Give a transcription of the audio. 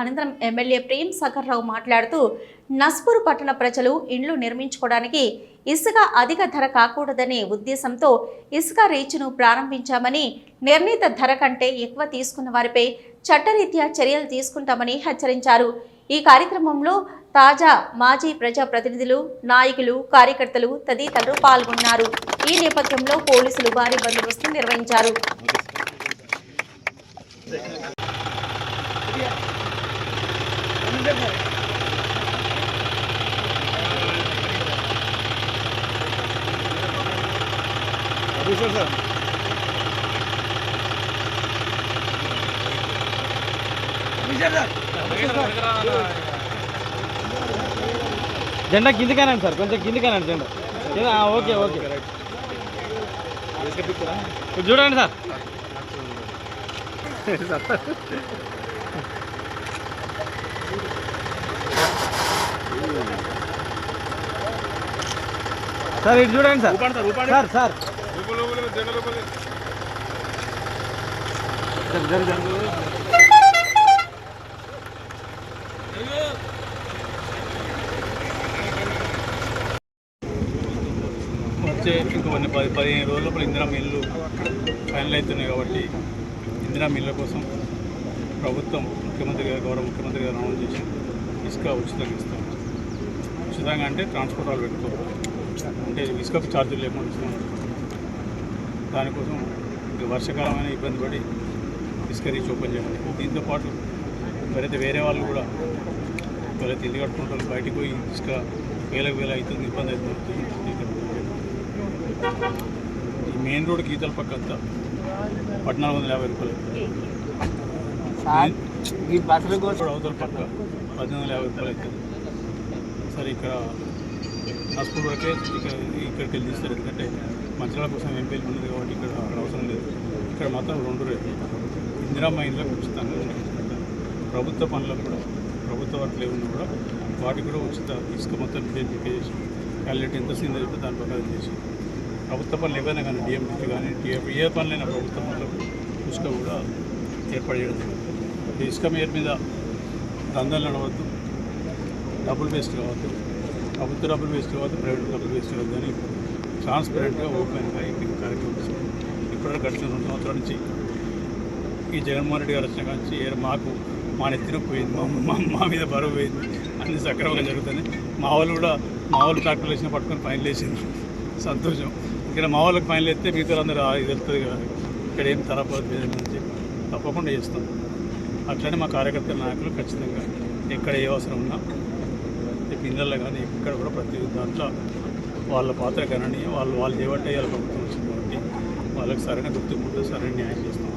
అనంతరం ఎమ్మెల్యే ప్రేమ్ సాగర్ రావు మాట్లాడుతూ నస్పూర్ పట్టణ ప్రజలు ఇండ్లు నిర్మించుకోవడానికి ఇసుక అధిక ధర కాకూడదనే ఉద్దేశంతో ఇసుక రీచ్ను ప్రారంభించామని నిర్ణీత ధర కంటే ఎక్కువ తీసుకున్న వారిపై చట్టరీత్యా చర్యలు తీసుకుంటామని హెచ్చరించారు. ఈ కార్యక్రమంలో తాజా మాజీ ప్రజా ప్రతినిధులు నాయకులు కార్యకర్తలు తదితరులు పాల్గొన్నారు. ఈ నేపథ్యంలో పోలీసులు భారీ బందోబస్తు నిర్వహించారు. జెండా కిందికేనండి సార్ కొంచెం కిందికేనండి జెండా. Okay okay. ఇది చూడండి సార్. సార్ ఇటు చూడండి సార్. Sir sir. వచ్చే ఇంకొన్ని పది పదిహేను రోజుల లోపల ఇందిరా మిల్లు ఫైనల్ అవుతున్నాయి కాబట్టి ఇందిరా మిల్ల కోసం ప్రభుత్వం ముఖ్యమంత్రి గారు గౌరవ ముఖ్యమంత్రి గారు అనౌన్స్ చేసి ఇసుక ఉచితంగా ఇస్తాం ఉచితంగా అంటే ట్రాన్స్పోర్ట్ వాళ్ళు పెట్టుకోరు. అంటే ఇసుక ఛార్జీలు లేకుండా దానికోసం ఇక వర్షాకాలమైన ఇబ్బంది పడి ఇసుక రీచ్ ఓపెన్ చేయాలి. దీంతో పాటు ఎవరైతే వేరే వాళ్ళు కూడా ఎవరైతే ఇల్లు కట్టుకుంటారో బయటికి పోయి ఇసుక వేలకు వేల అవుతుంది ఇబ్బంది అవుతుంది. ఈ మెయిన్ రోడ్ గీతల పక్క అంతా పద్నాలుగు వందల యాభై రూపాయలు రోడ్ అవతల పక్క పద్దెనిమిది వందల యాభై రూపాయలు అవుతుంది. సరే ఇక్కడ హాస్పిటల్ వరకే ఇక్కడ ఇక్కడికి వెళ్ళి తీస్తారు. ఎందుకంటే మంచిర్యాల కోసం ఎంపీలు ఉన్నది కాబట్టి ఇక్కడ అక్కడ అవసరం లేదు. ఇక్కడ మాత్రం రెండు రేట్లు ఇందిరామ్మ మైండ్లో ఉచితంగా ప్రభుత్వ పనులకు కూడా ప్రభుత్వ వర్క్లు ఏమన్నా కూడా వాటికి కూడా ఉచిత ఇసుక మొత్తం డిఎంపీ పే చేసి క్యాలిటీ ఎంత సీన్ చెప్తే దాని ప్రకారం చేసి ప్రభుత్వ పనులు ఏవైనా కానీ డిఎంపీ కానీ టీఎఫ్ ఏ పనులైనా ప్రభుత్వ పనులకు ఇసుక కూడా ఏర్పాటు చేయడం జరుగుతుంది. ఇసుక మీద మీద దందలు నడవద్దు డబ్బులు వేస్ట్ కావద్దు. ప్రభుత్వ డబ్బులు వేస్ట్ కావద్దు ప్రైవేట్ డబ్బులు వేస్ట్ కావద్దు అని ట్రాన్స్పరెంట్గా ఓపెన్గా ఈ కార్యక్రమం ఇప్పటివరకు గడిచిన రెండు సంవత్సరాల నుంచి ఈ జగన్మోహన్ రెడ్డి గారు వచ్చిన నుంచి ఏ మాకు మా నెత్తిన పోయింది మా మా మీద బరువు పోయింది అన్ని సక్రమంగా జరుగుతుంది మా వాళ్ళు కూడా మా వాళ్ళు ట్రాక్టర్లు వేసిన పట్టుకొని ఫైన్లు వేసింది సంతోషం. ఇక్కడ మా వాళ్ళకి ఫైన్లు వేస్తే మిగతా అందరూ ఇది వెళ్తుంది కదా ఇక్కడ ఏం తరపతి అని చెప్పి తప్పకుండా చేస్తాం. అట్లనే మా కార్యకర్తల నాయకులు ఖచ్చితంగా ఎక్కడ ఏ అవసరం ఉన్నా రేపు కానీ ఎక్కడ కూడా ప్రతి దాంట్లో వాళ్ళ పాత్ర కనని వాళ్ళు వాళ్ళు చేయబట్టే వాళ్ళ ప్రభుత్వం వచ్చింది కాబట్టి వాళ్ళకి సరైన గుర్తింపు సరైన న్యాయం చేస్తాం.